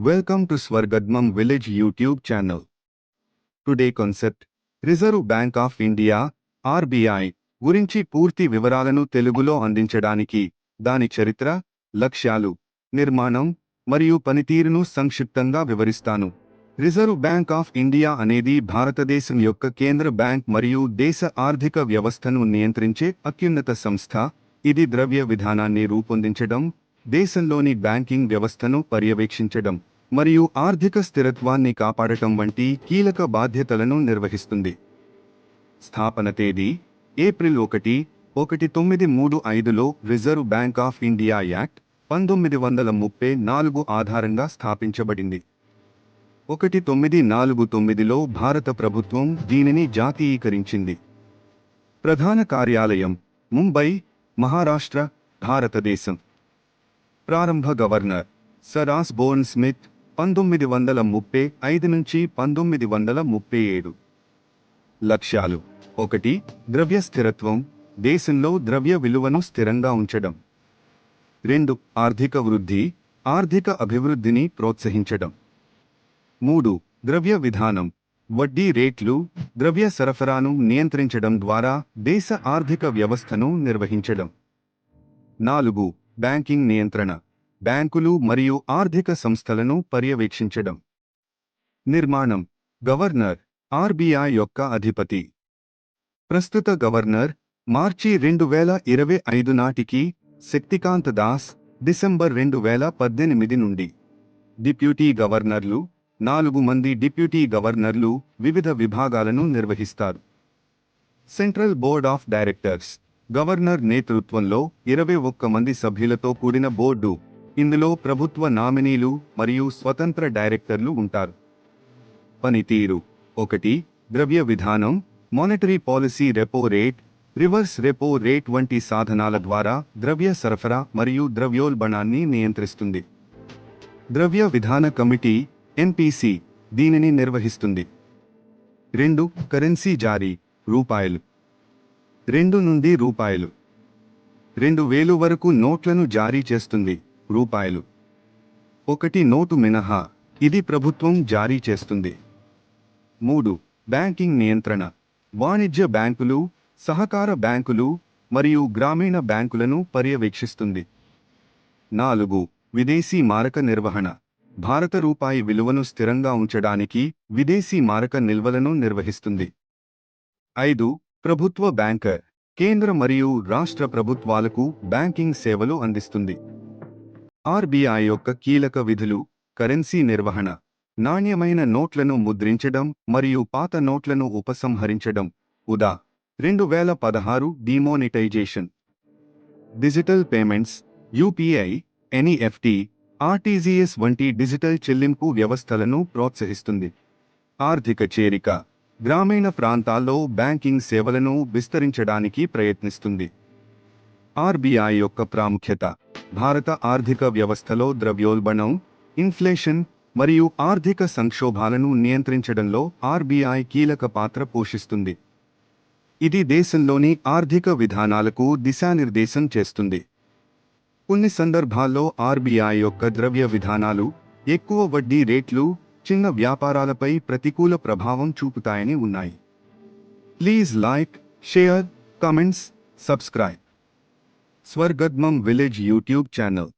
Welcome to Swargadmam Village YouTube channel. Today concept Reserve Bank of India RBI గురించి పూర్తి వివరాలను తెలుగులో అందించడానికి దాని చరిత్ర లక్ష్యాలు నిర్మాణం మరియు పనితీరును సంక్షిప్తంగా వివరిస్తాను రిజర్వ్ బ్యాంక్ ఆఫ్ ఇండియా అనేది భారతదేశం యొక్క కేంద్ర బ్యాంక్ మరియు దేశ ఆర్థిక వ్యవస్థను నియంత్రించే అత్యున్నత సంస్థ ఇది ద్రవ్య విధానాన్ని రూపొందించడం దేశంలోని బ్యాంకింగ్ వ్యవస్థను పర్యవేక్షించడం మరియు ఆర్థిక స్థిరత్వాన్ని కాపాడటం వంటి కీలక బాధ్యతలను నిర్వహిస్తుంది. స్థాపన తేదీ ఏప్రిల్ ఒకటి ఒకటి తొమ్మిది మూడు ఐదులో Reserve Bank of India Act పంతొమ్మిది వందల ముప్పై నాలుగు ఆధారంగా స్థాపించబడింది. ఒకటి తొమ్మిది నాలుగు తొమ్మిదిలో భారత ప్రభుత్వం దీనిని జాతీయీకరించింది. ప్రధాన కార్యాలయం ముంబై మహారాష్ట్ర భారతదేశం. ప్రారంభ గవర్నర్ సరాస్ ఆస్బోర్న్ స్మిత్ పంతొమ్మిది వందల ముప్పై ఐదు నుంచి పంతొమ్మిది వందల ముప్పై ఏడు. లక్ష్యాలు. ఒకటి ద్రవ్య స్థిరత్వం దేశంలో ద్రవ్య విలువను స్థిరంగా ఉంచడం. రెండు ఆర్థిక వృద్ధి ఆర్థిక అభివృద్ధిని ప్రోత్సహించడం. మూడు ద్రవ్య విధానం వడ్డీ రేట్లు ద్రవ్య సరఫరాను నియంత్రించడం ద్వారా దేశ ఆర్థిక వ్యవస్థను నిర్వహించడం. నాలుగు బ్యాంకింగ్ నియంత్రణ బ్యాంకులు మరియు ఆర్థిక సంస్థలను పర్యవేక్షించడం. నిర్మాణం గవర్నర్ ఆర్బీఐ యొక్క అధిపతి. ప్రస్తుత గవర్నర్ మార్చి రెండు వేల ఇరవై ఐదు నాటికి శక్తికాంత్ దాస్ డిసెంబర్ రెండు వేల పద్దెనిమిది నుండి. డిప్యూటీ గవర్నర్లు నాలుగు మంది డిప్యూటీ గవర్నర్లు వివిధ విభాగాలను నిర్వహిస్తారు. Central board of directors. Governor నేతృత్వంలో ఇరవై ఒక్క మంది సభ్యులతో కూడిన బోర్డు. ఇందులో ప్రభుత్వ నామినీలు మరియు స్వతంత్ర డైరెక్టర్లు ఉంటారు. పనితీరు. ఒకటి ద్రవ్య విధానం monetary policy repo rate reverse repo rate వంటి సాధనాల ద్వారా ద్రవ్య సరఫరా మరియు ద్రవ్యోల్బణాన్ని నియంత్రిస్తుంది. ద్రవ్య విధాన కమిటీ ఎన్పిసి దీనిని నిర్వహిస్తుంది. రెండు కరెన్సీ జారీ రూపాయలు. రెండు నుండి రూపాయలు. రెండు వేలు వరకు నోట్లను జారీ చేస్తుంది రూపాయలు. ఒకటి నోటు మినహా ఇది ప్రభుత్వం జారీ చేస్తుంది. మూడు బ్యాంకింగ్ నియంత్రణ. వాణిజ్య బ్యాంకులు సహకార బ్యాంకులు మరియు గ్రామీణ బ్యాంకులను పర్యవేక్షిస్తుంది. నాలుగు విదేశీ మారక నిర్వహణ. భారత రూపాయి విలువను స్థిరంగా ఉంచడానికి విదేశీ మారక నిల్వలను నిర్వహిస్తుంది. ఐదు ప్రభుత్వ బ్యాంకర్ కేంద్ర మరియు రాష్ట్ర ప్రభుత్వాలకు బ్యాంకింగ్ సేవలు అందిస్తుంది. ఆర్బీఐ యొక్క కీలక విధులు కరెన్సీ నిర్వహణ నాణ్యమైన నోట్లను ముద్రించడం మరియు పాత నోట్లను ఉపసంహరించడం. ఉదా రెండు వేల పదహారు demonetisation. Digital payments UPI NEFT RTGS వంటి డిజిటల్ చెల్లింపు వ్యవస్థలను ప్రోత్సహిస్తుంది. ఆర్థిక చేరిక. గ్రామీణ ప్రాంతాల్లో బ్యాంకింగ్ సేవలను విస్తరించడానికి ప్రయత్నిస్తుంది. ఆర్బీఐ యొక్క ప్రాముఖ్యత భారత ఆర్థిక వ్యవస్థలో ద్రవ్యోల్బణం ఇన్ఫ్లేషన్ మరియు ఆర్థిక సంక్షోభాలను నియంత్రించడంలో ఆర్బీఐ కీలక పాత్ర పోషిస్తుంది. ఇది దేశంలోని ఆర్థిక విధానాలకు దిశానిర్దేశం చేస్తుంది. కొన్ని సందర్భాల్లో ఆర్బీఐ యొక్క ద్రవ్య విధానాలు ఎక్కువ వడ్డీ రేట్లు చిన్న వ్యాపారాలపై ప్రతికూల ప్రభావం చూపుతాయని ఉన్నాయి please like share comments subscribe స్వర్గద్మం village YouTube channel